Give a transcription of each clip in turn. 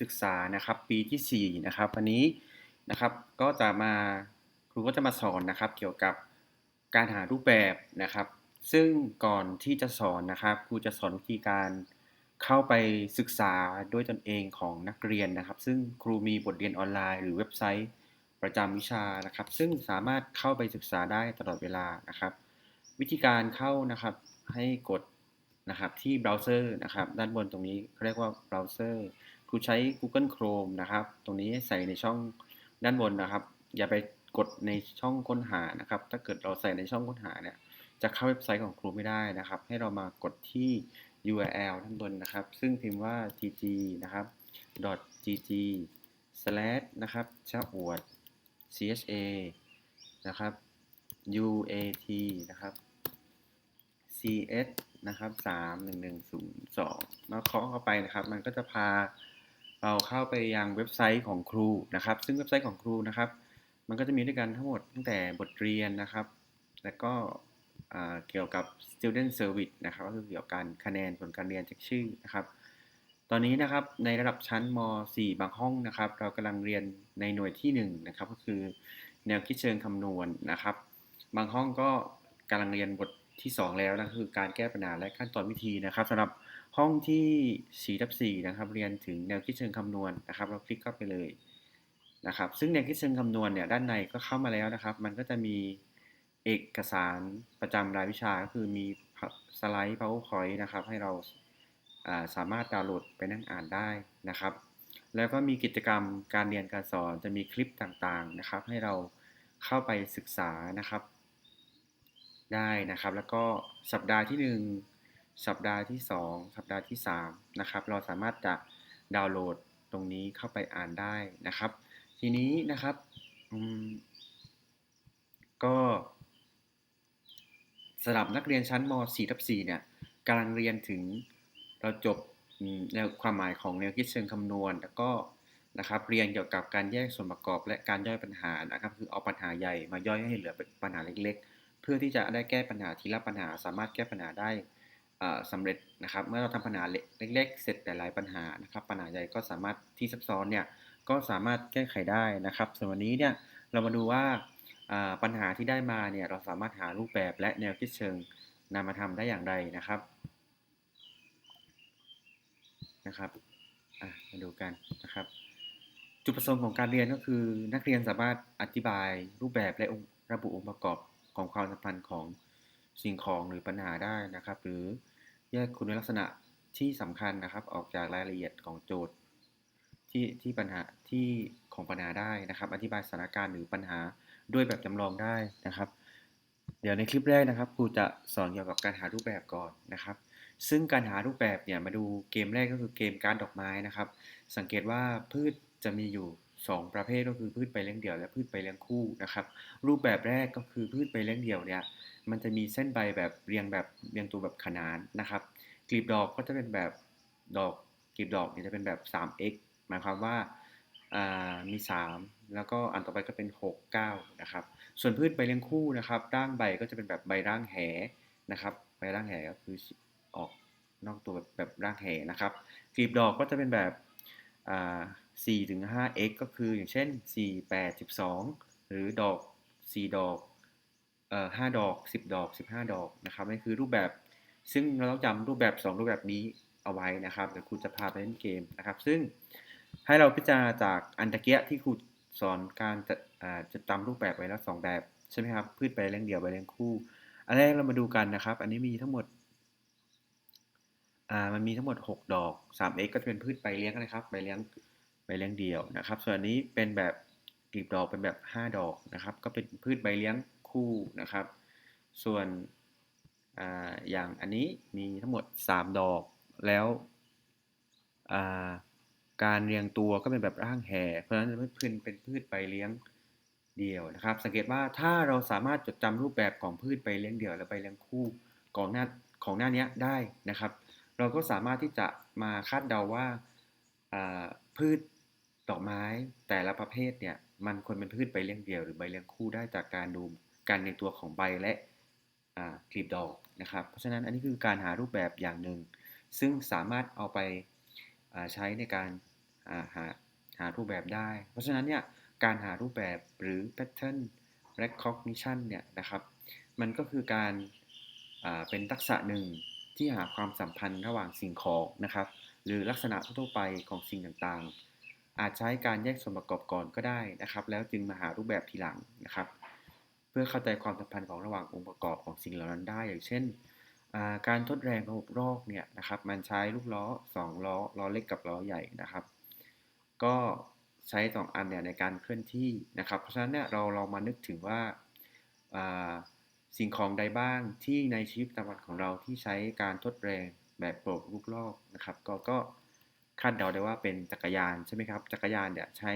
ศึกษานะครับปีที่ 4 นะครับ วันนี้นะครับก็จะมาครูก็จะมาสอนนะครับ เกี่ยวกับการหารูปแบบนะครับ ซึ่งก่อนที่จะสอนนะครับครูจะสอนวิธีการเข้าไปศึกษาด้วยตนเองของนักเรียนนะครับ ซึ่งครูมีบทเรียนออนไลน์หรือเว็บไซต์ประจำวิชานะครับ ซึ่งสามารถเข้าไปศึกษาได้ตลอดเวลานะครับ วิธีการเข้านะครับให้กดนะครับที่เบราว์เซอร์นะครับ ด้านบนตรงนี้เขาเรียกว่าเบราว์เซอร์ ครูใช้ Google Chrome นะครับ ตรงนี้ใส่ในช่องด้านบนนะครับ อย่าไปกดในช่องค้นหานะครับ ถ้าเกิดเราใส่ในช่องค้นหาเนี่ย จะเข้าเว็บไซต์ของครูไม่ได้นะครับ ให้เรามากดที่ URL ด้านบนนะครับ ซึ่งพิมพ์ว่า tg นะครับ .gg slash นะครับชะอวด cha นะครับ uat นะครับ cs นะครับ 3 1 1 0 2มาเคาะเข้าไปนะครับ มันก็จะพา เราเข้าไปยังเว็บไซต์ของครูนะครับ ซึ่งเว็บไซต์ของครูนะครับ มันก็จะมีด้วยกันทั้งหมดตั้งแต่บทเรียนนะครับ แล้วก็เกี่ยวกับ student service นะครับ ก็คือเกี่ยวกับคะแนนผลการเรียนเช็คชื่อนะครับ ตอนนี้นะครับในระดับชั้นม .4 บางห้องนะครับ เรากำลังเรียนในหน่วยที่1นะครับ ก็คือแนวคิดเชิงคำนวณนะครับ บางห้องก็กำลังเรียนบทที่ 2 แล้วนะคือการแก้ปัญหาและขั้นตอนวิธีนะครับสำหรับ ห้องที่4ทับ4นะครับ เรียนถึงแนวคิดเชิงคำนวณนะครับ เราคลิกเข้าไปเลยนะครับ ซึ่งแนวคิดเชิงคำนวณเนี่ยด้านในก็เข้ามาแล้วนะครับ มันก็จะมีเอกสารประจำรายวิชาก็คือมีสไลด์ powerpoint นะครับ ให้เราสามารถดาวน์โหลดไปนั่งอ่านได้นะครับ แล้วก็มีกิจกรรมการเรียนการสอนจะมีคลิปต่างๆนะครับ ให้เราเข้าไปศึกษานะครับ ได้นะครับ แล้วก็สัปดาห์ที่ 1 สัปดาห์ที่ 2 สัปดาห์ที่ 3 นะครับ เราสามารถจะดาวน์โหลดตรงนี้เข้าไปอ่านได้นะครับ ทีนี้นะครับก็สำหรับนักเรียนชั้นม .4 ทับ4เนี่ยกำลังเรียนถึงเราจบแนวความหมายของแนวคิดเชิงคำนวณ แล้วก็นะครับเรียนเกี่ยวกับการแยกส่วนประกอบและการย่อยปัญหานะครับ คือเอาปัญหาใหญ่มาย่อยให้เหลือปัญหาเล็ก ๆ เพื่อที่จะได้แก้ปัญหาทีละปัญหาสามารถแก้ปัญหาได้ สำเร็จนะครับ เมื่อเราทำปัญหาเล็ก ๆ เสร็จแต่หลายปัญหานะครับ ปัญหาใหญ่ก็สามารถที่ซับซ้อนเนี่ยก็สามารถแก้ไขได้นะครับส่วนวันนี้เนี่ยเรามาดูว่าปัญหาที่ได้มาเนี่ยเราสามารถหารูปแบบและแนวคิดเชิงนำมาทำได้อย่างไรนะครับนะครับมาดูกันนะครับ จุดประสงค์ของการเรียนก็คือ นักเรียนสามารถอธิบายรูปแบบและระบุองค์ประกอบของความสัมพันธ์ของ สิ่งของหรือปัญหาได้นะครับ หรือแยกคุณลักษณะที่สำคัญนะครับ ออกจากรายละเอียดของโจทย์ที่ที่ปัญหาที่ของปัญหาได้นะครับ อธิบายสถานการณ์หรือปัญหาด้วยแบบจำลองได้นะครับ เดี๋ยวในคลิปแรกนะครับครูจะสอนเกี่ยวกับการหารูปแบบก่อนนะครับ ซึ่งการหารูปแบบเนี่ยมาดูเกมแรกก็คือเกมการดอกไม้นะครับ สังเกตว่าพืชจะมีอยู่ 2 ประเภทก็คือพืชใบเลี้ยงเดี่ยวและพืชใบเลี้ยงคู่นะครับ รูปแบบแรกก็คือพืชใบเลี้ยงเดี่ยวเนี่ย มันจะมีเส้นใบแบบเรียงแบบเรียงตัวแบบขนานนะครับกลีบดอกก็จะเป็นแบบดอกกลีบดอกเนี่ยจะเป็นแบบ 3x หมายความว่ามี 3 แล้วก็อันต่อไปก็เป็น 6 9 นะครับ ส่วนพืชใบเลี้ยงคู่นะครับ ร่างใบก็จะเป็นแบบใบร่างแหนะครับ ใบร่างแหก็คือออกนอกตัวแบบร่างแหนะครับกลีบดอกก็จะเป็นแบบ4ถึง 5x ก็คืออย่างเช่น 4 8 12 หรือดอก 4 ดอก เอ่อ5ดอก10ดอก15ดอกนะครับนี่คือรูปแบบซึ่งเราต้องจำรูปแบบ 2 รูปแบบนี้เอาไว้นะครับเดี๋ยวครูจะพาไปเล่นเกมนะครับ ซึ่งให้เราพิจารณาจากอันตะเกียที่ครูสอนการจะจะจำรูปแบบไว้แล้ว 2 แบบใช่ไหมครับพืชใบเลี้ยงเดี่ยวใบเลี้ยงคู่ อันแรกเรามาดูกันนะครับ อันนี้มีทั้งหมดอ่ามันมีทั้งหมด 6 ดอก 3x ก็จะเป็นพืชใบเลี้ยงนะครับใบเลี้ยงใบเลี้ยงเดี่ยวนะครับ ส่วนอันนี้เป็นแบบกลีบดอกเป็นแบบ 5 ดอกนะครับ ก็เป็นพืชใบเลี้ยง คู่นะครับ ส่วนออย่างอันนี้มีทั้งหมด 3 ดอกแล้วการเรียงตัวก็เป็นแบบร่างแห่ เพราะฉะนั้นพืชเป็นพืชใบเลี้ยงเดี่ยวนะครับ สังเกตว่าถ้าเราสามารถจดจำรูปแบบของพืชใบเลี้ยงเดี่ยวและใบเลี้ยงคู่ของหน้าของหน้านี้ได้นะครับ เราก็สามารถที่จะมาคาดเดาว่าพืชดอกไม้แต่ละประเภทเนี่ยมันควรเป็นพืชใบเลี้ยงเดี่ยวหรือใบเลี้ยงคู่ได้จากการดู การในตัวของใบและกลีบดอกนะครับ เพราะฉะนั้นอันนี้คือการหารูปแบบอย่างหนึ่ง ซึ่งสามารถเอาไปใช้ในการหาหาหารูปแบบได้ เพราะฉะนั้นเนี่ยการหารูปแบบหรือ pattern recognition เนี่ยนะครับ มันก็คือการเป็นทักษะหนึ่งที่หาความสัมพันธ์ระหว่างสิ่งของนะครับ หรือลักษณะทั่วไปของสิ่งต่างๆ อาจใช้การแยกส่วนประกอบก่อนก็ได้นะครับ แล้วจึงมาหารูปแบบทีหลังนะครับ พื่อเข้าใจความสัมพันธ์ของระหว่างองค์ประกอบของสิ่งเหล่านั้นได้ อย่างเช่น การทดแรงระบบรอกเนี่ยนะครับ มันใช้ลูกล้อ 2 ล้อ ล้อเล็กกับล้อใหญ่นะครับ ก็ใช้ 2 อันเนี่ยในการเคลื่อนที่นะครับ เพราะฉะนั้นเนี่ยเราเรามานึกถึงว่าสิ่งของใดบ้างที่ในชีวิตประจำวันของเราที่ใช้การทดแรงแบบโปรลูกลอกนะครับ ก็ก็คาดเดาได้ว่าเป็นจักรยานใช่ไหมครับ จักรยานเนี่ยใช้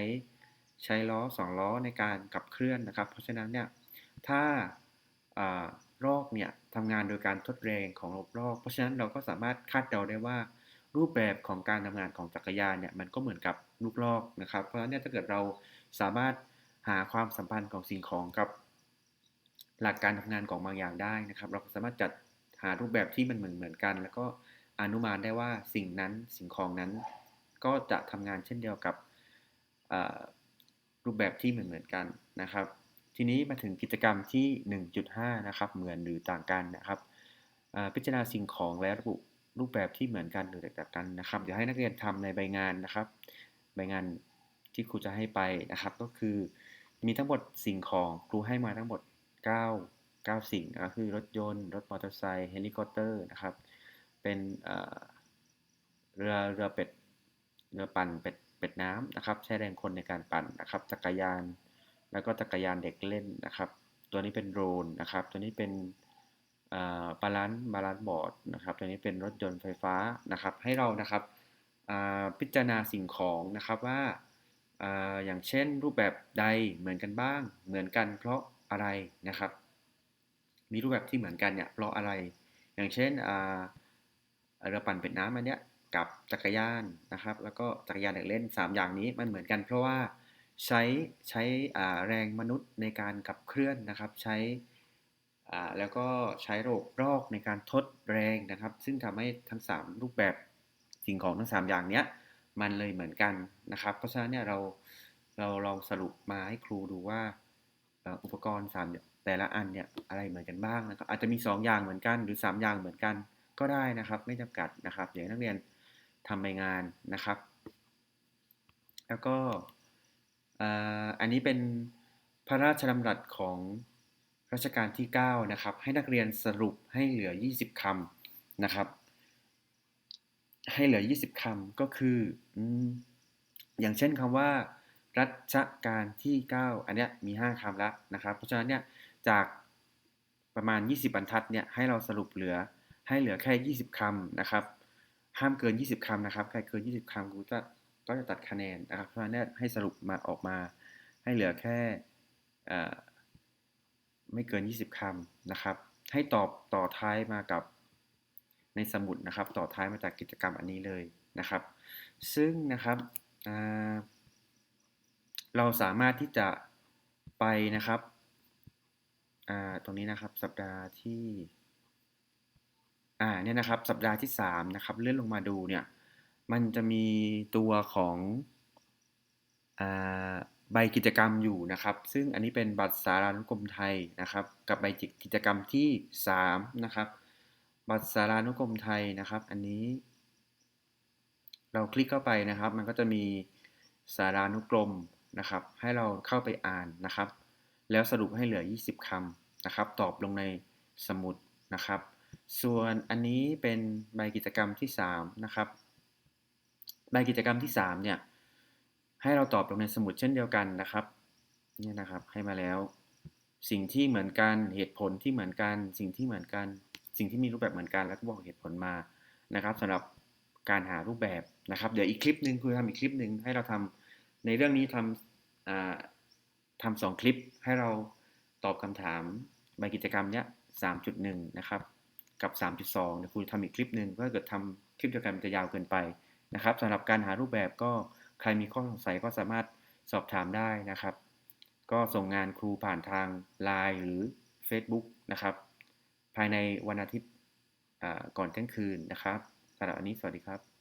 ใช้ล้อ 2 ล้อในการขับเคลื่อนนะครับ เพราะฉะนั้นเนี่ย ถ้ารอกเนี่ยทำงานโดยการทดแรงของระบบรอก เพราะฉะนั้นเราก็สามารถคาดเดาได้ว่า รูปแบบของการทำงานของจักรยานเนี่ยมันก็เหมือนกับลูกลอกนะครับ เพราะฉะนั้นเนี่ยถ้าเกิดเราสามารถหาความสัมพันธ์ของสิ่งของกับ หลักการทำงานของบางอย่างได้นะครับ เราสามารถจัดหารูปแบบที่มันเหมือนเหมือนกัน แล้วก็อนุมานได้ว่าสิ่งนั้นสิ่งของนั้น ก็จะทำงานเช่นเดียวกับรูปแบบที่เหมือนเหมือนกันนะครับ ทีนี้มาถึงกิจกรรมที่ 1.5 นะครับเหมือนหรือต่างกันนะครับพิจารณาสิ่งของและระบุรูปแบบที่เหมือนกันหรือแตกต่างกันนะครับเดี๋ยวให้นักเรียนทำในใบงานนะครับ ใบงานที่ครูจะให้ไปนะครับ ก็คือ มีทั้งหมดสิ่งของครูให้มาทั้งหมด 9 9 สิ่งก็คือรถยนต์ รถมอเตอร์ไซค์เฮลิคอปเตอร์นะครับ เป็นเรือเรือเป็ดเรือปั่นเป็ดเป็ดน้ำนะครับ ใช้แรงคนในการปั่นนะครับจักรยาน แล้วก็จักรยานเด็กเล่นนะครับ ตัวนี้เป็นโดรนนะครับ ตัวนี้เป็นบาลานซ์บาลานซ์บอร์ดนะครับ ตัวนี้เป็นรถยนต์ไฟฟ้านะครับ ให้เรานะครับพิจารณาสิ่งของนะครับว่าอย่างเช่นรูปแบบใดเหมือนกันบ้าง เหมือนกันเพราะอะไรนะครับ มีรูปแบบที่เหมือนกันเนี่ยเพราะอะไร อย่างเช่นเรือปั่นเป็ดน้ำอันเนี้ยกับจักรยานนะครับ แล้วก็จักรยานเด็กเล่น 3 อย่างนี้มันเหมือนกันเพราะว่า ใช้ใช้แรงมนุษย์ในการขับเคลื่อนนะครับ ใช้แล้วก็ใช้ระบบรอกในการทดแรงนะครับ ซึ่งทำให้ทั้ง 3 รูปแบบสิ่งของทั้ง 3 อย่างเนี้ยมันเลยเหมือนกันนะครับ เพราะฉะนั้นเนี่ยเราเราลองสรุปมาให้ครูดูว่าอุปกรณ์ 3 แต่ละอันเนี่ยอะไรเหมือนกันบ้างนะครับ อาจจะมี 2 อย่างเหมือนกันหรือ 3 อย่างเหมือนกันก็ได้นะครับ ไม่จำกัดนะครับอย่างนักเรียนทำใบงานนะครับ แล้วก็ อันนี้เป็นพระราชดำรัสของรัชกาลที่ 9 นะครับ ให้นักเรียนสรุปให้เหลือ 20คำนะครับ ให้เหลือ 20คำก็คืออย่างเช่นคำว่า รัชการที่ 9 อันเนี้ยมี 5คำแล้วนะครับ เพราะฉะนั้นเนี่ยจากประมาณ 20 บรรทัดเนี่ยให้เราสรุปเหลือให้เหลือแค่ 20คำนะครับ ห้ามเกิน 20คำนะครับ ใครเกิน 20คำกูจะ ก็จะตัดคะแนนนะครับเพราะฉะนั้นให้สรุปมาออกมา ให้เหลือแค่ไม่เกิน 20คำนะครับ ให้ตอบต่อท้ายมากับในสมุดนะครับ ต่อท้ายมาจากกิจกรรมอันนี้เลยนะครับ ซึ่งนะครับเราสามารถที่จะไปนะครับตรงนี้นะครับสัปดาห์ที่อ่าเนี่ยนะครับสัปดาห์ที่3นะครับเลื่อนลงมาดูเนี่ย มันจะมีตัวของอใบกิจกรรมอยู่นะครับ ซึ่งอันนี้เป็นบัตรสารานุกรมไทยนะครับ กับใบกิจกรรมที่ 3 นะครับ บัตรสารานุกรมไทยนะครับ อันนี้ เราคลิกเข้าไปนะครับ มันก็จะมีสารานุกรมนะครับ ให้เราเข้าไปอ่านนะครับ แล้วสรุปให้เหลือ 20คำนะครับ ตอบลงในสมุดนะครับ ส่วนอันนี้เป็นใบกิจกรรมที่ 3 นะครับ ใบกิจกรรมที่3เนี่ยให้เราตอบลงในสมุดเช่นเดียวกันนะครับนี่นะครับให้มาแล้ว สิ่งที่เหมือนกันเหตุผลที่เหมือนกัน สิ่งที่เหมือนกัน สิ่งที่มีรูปแบบเหมือนกันแล้วก็บอกเหตุผลมานะครับสำหรับการหารูปแบบนะครับ เดี๋ยวอีกคลิปหนึ่งคือทำอีกคลิปหนึ่งให้เราทำในเรื่องนี้ทำทำสองคลิปให้เราตอบคำถามใบกิจกรรมเนี้ย3.1นะครับ กับ 3.2เดี๋ยวครูทำอีกคลิปหนึ่งเพราะเกิดทำคลิปเดียวกันมันจะยาวเกินไป นะครับสำหรับการหารูปแบบก็ใครมีข้อสงสัยก็สามารถสอบถามได้นะครับ ก็ส่งงานครูผ่านทาง Line หรือ Facebook นะครับ ภายในวันอาทิตย์ก่อนเที่ยงคืนนะครับสำหรับวันนี้สวัสดีครับ